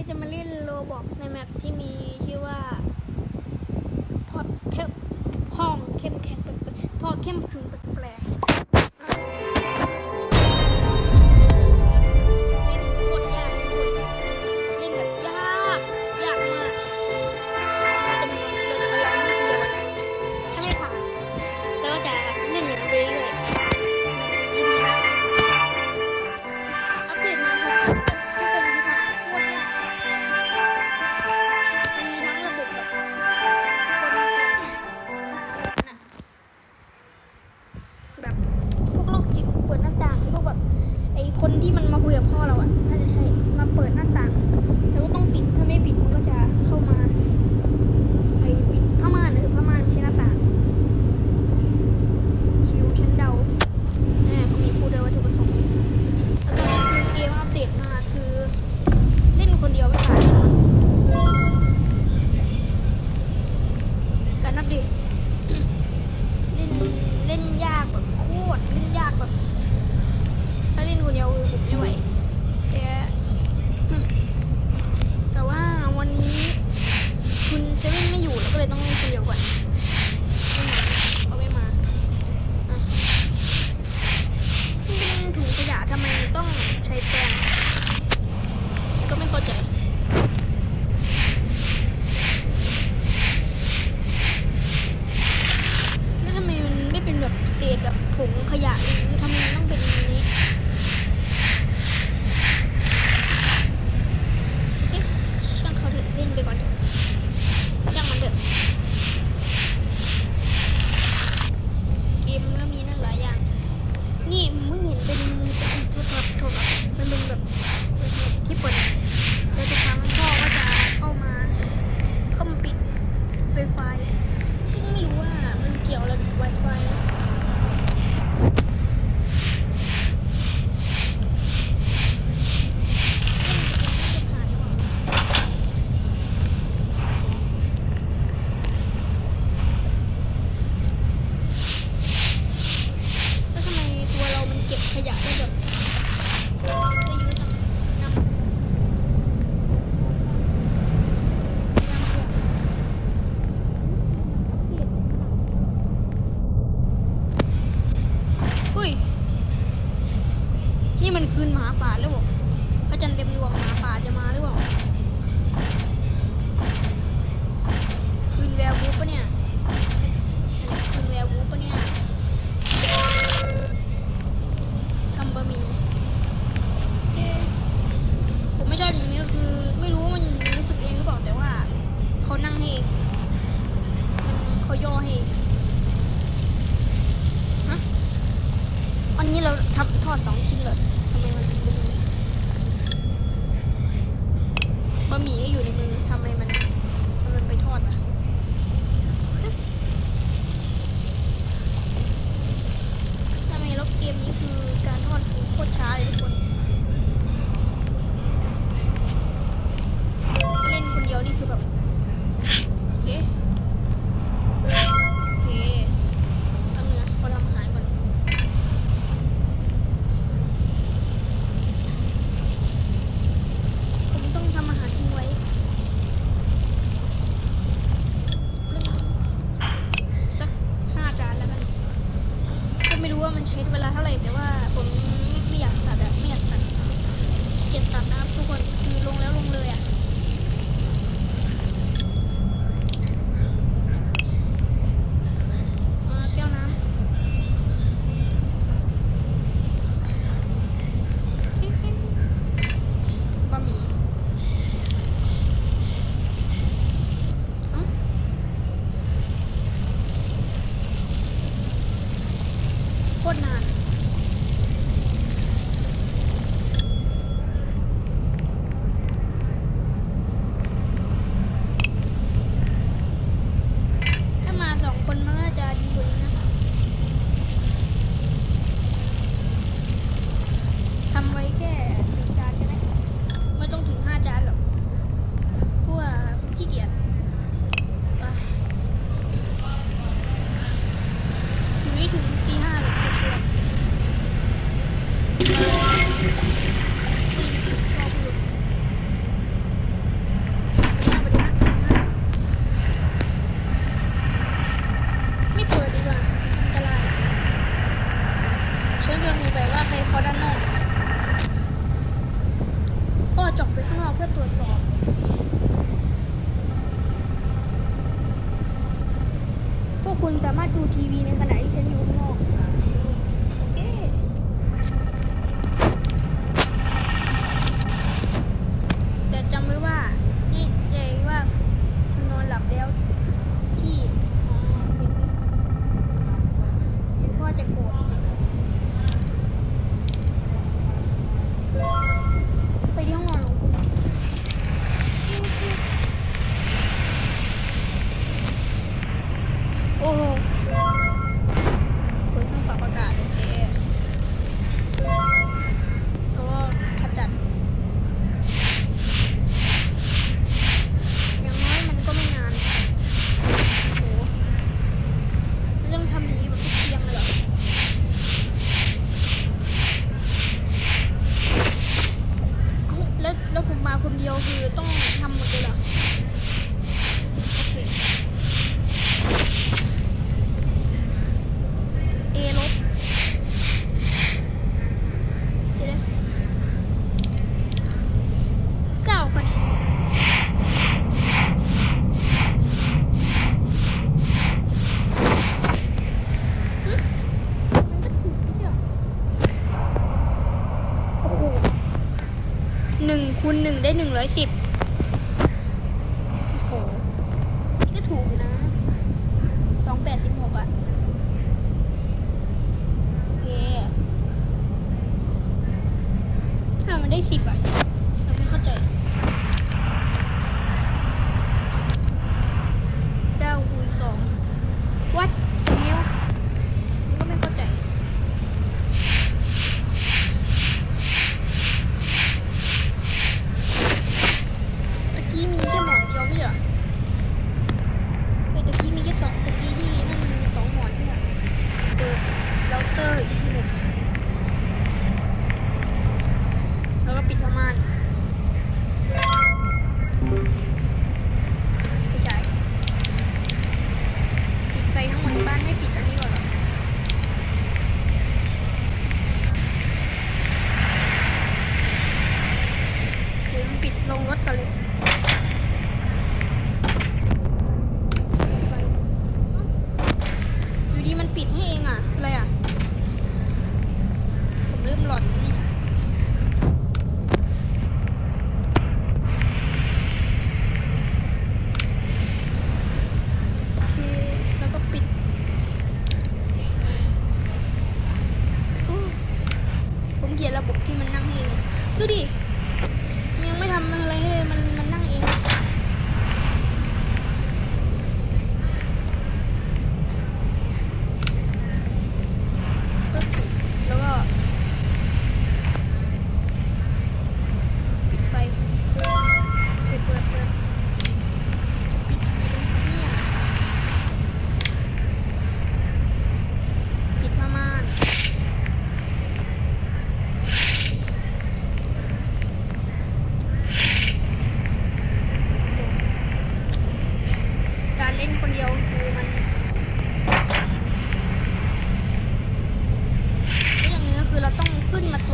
นี้จะมาเล่นโรบอกในแมปที่มีชื่อว่าพอดเข้มพ้องเข้มแข็งพอเข้มขึงแปลก หนึ่งคูณหนึ่งได้หนึ่งร้อยสิบโอ้โหนี่ก็ถูกนะสองแปดสิบหกอะโอเค ถ้ามันได้สิบอะเราไม่เข้าใจ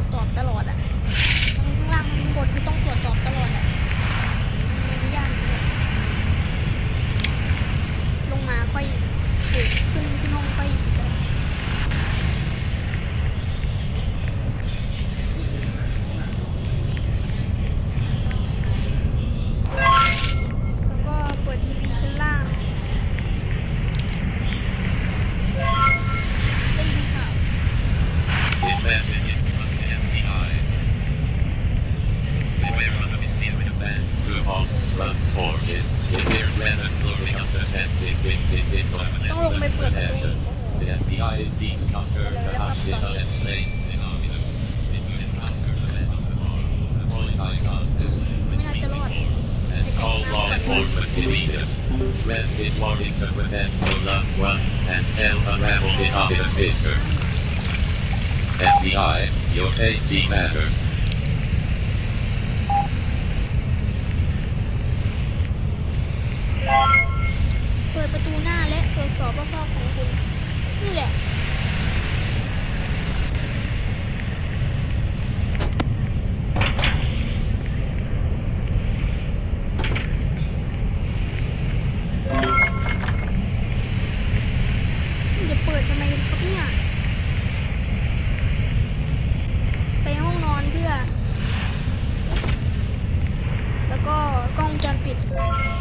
รวจสอบตลอดอะข้างล่างางบนคือต้องตรวจสอบต is wanting to protect the loved ones and help unravel this obvious picture. FBI, your safety matters. Yeah. เปิดประตูหน้าและตรวจสอบรอบๆของคุณนี่แหละ ปิด